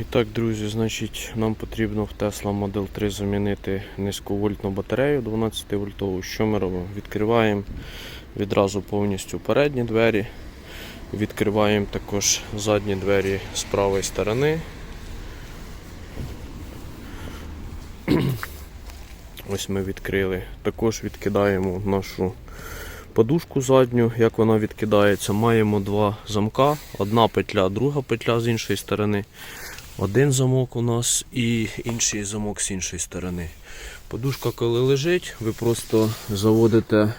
І так, друзі, значить, нам потрібно в Tesla Model 3 замінити низьковольтну батарею 12 вольтову. Що ми робимо? Відкриваємо відразу повністю передні двері. Відкриваємо також задні двері з правої сторони. Ось ми відкрили. Також відкидаємо нашу подушку задню, як вона відкидається. Маємо два замка, одна петля, друга петля з іншої сторони. Один замок у нас і інший замок з іншої сторони. Подушка, коли лежить, ви просто заводите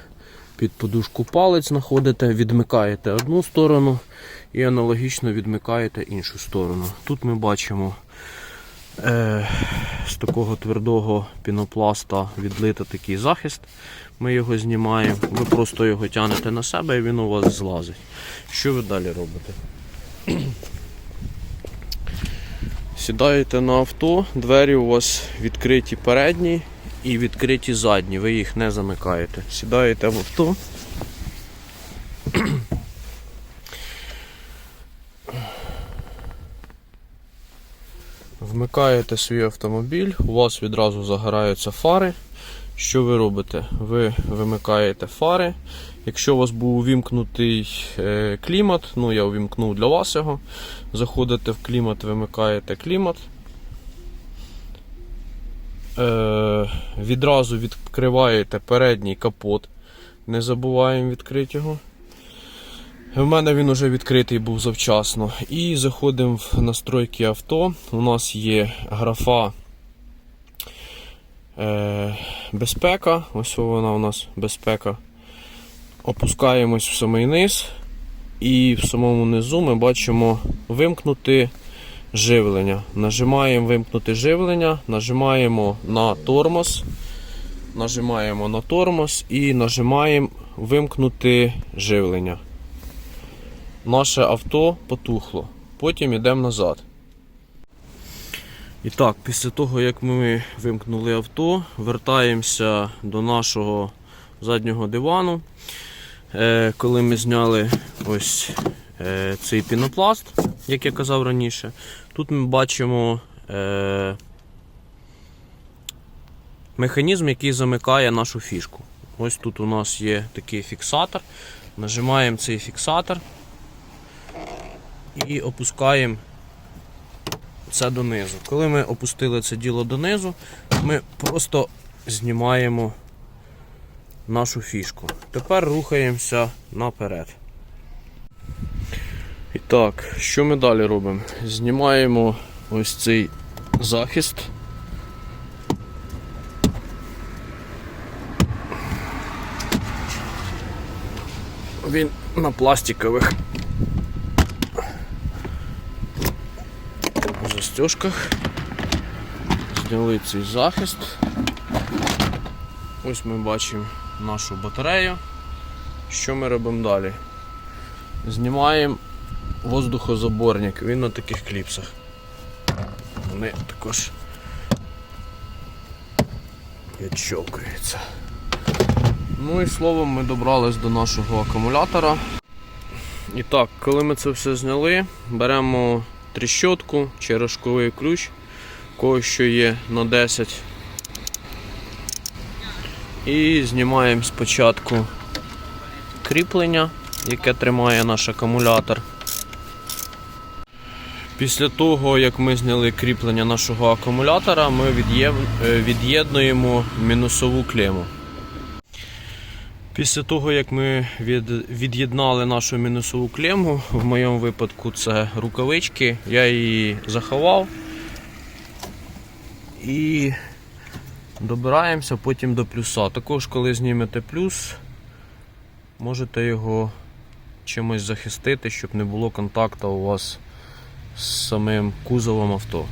під подушку палець, знаходите, відмикаєте одну сторону і аналогічно відмикаєте іншу сторону. Тут ми бачимо е, з такого твердого пінопласта відлито такий захист. Ми його знімаємо. Ви просто його тягнете на себе і він у вас злазить. Що ви далі робите? Сідаєте на авто, двері у вас відкриті передні і відкриті задні, ви їх не замикаєте. Сідаєте в авто. Вмикаєте свій автомобіль, у вас відразу загораються фари. Що ви робите? Ви вимикаєте фари. Якщо у вас був увімкнутий е, клімат, ну я увімкнув для вас його. Заходите в клімат, вимикаєте клімат. Е, відразу відкриваєте передній капот. Не забуваємо відкрити його. У мене він вже відкритий був завчасно. І заходимо в настройки авто. У нас є графа е, безпека. Ось вона у нас безпека. Опускаємось в самий низ. І в самому низу ми бачимо вимкнути живлення. Нажимаємо вимкнути живлення, нажимаємо на тормоз. Нажимаємо на тормоз і нажимаємо вимкнути живлення. Наше авто потухло. Потім йдемо назад. І так, після того, як ми вимкнули авто, вертаємося до нашого заднього дивану. Е, коли ми зняли ось е, цей пінопласт, як я казав раніше, тут ми бачимо е, механізм, який замикає нашу фішку. Ось тут у нас є такий фіксатор. Нажимаємо цей фіксатор і опускаємо це донизу. Коли ми опустили це діло донизу, ми просто знімаємо нашу фішку. Тепер рухаємося наперед. І так, що ми далі робимо? Знімаємо ось цей захист. Він на пластикових застежках. Зняли цей захист. Ось ми бачимо нашу батарею. Що ми робимо далі? Знімаємо воздухозаборник, він на таких кліпсах. Вони також відщолкуються. Ну і словом ми добрались до нашого акумулятора. І так, коли ми це все зняли, беремо тріщотку чи рожковий ключ, кого що є на 10. І знімаємо спочатку кріплення, яке тримає наш акумулятор. Після того, як ми зняли кріплення нашого акумулятора, ми е, від'єднуємо мінусову клему. Після того, як ми від, від'єднали нашу мінусову клему, в моєму випадку це рукавички, я її заховав і добираємося потім до плюса. Також, коли знімете плюс, можете його чимось захистити, щоб не було контакту у вас з самим кузовом авто.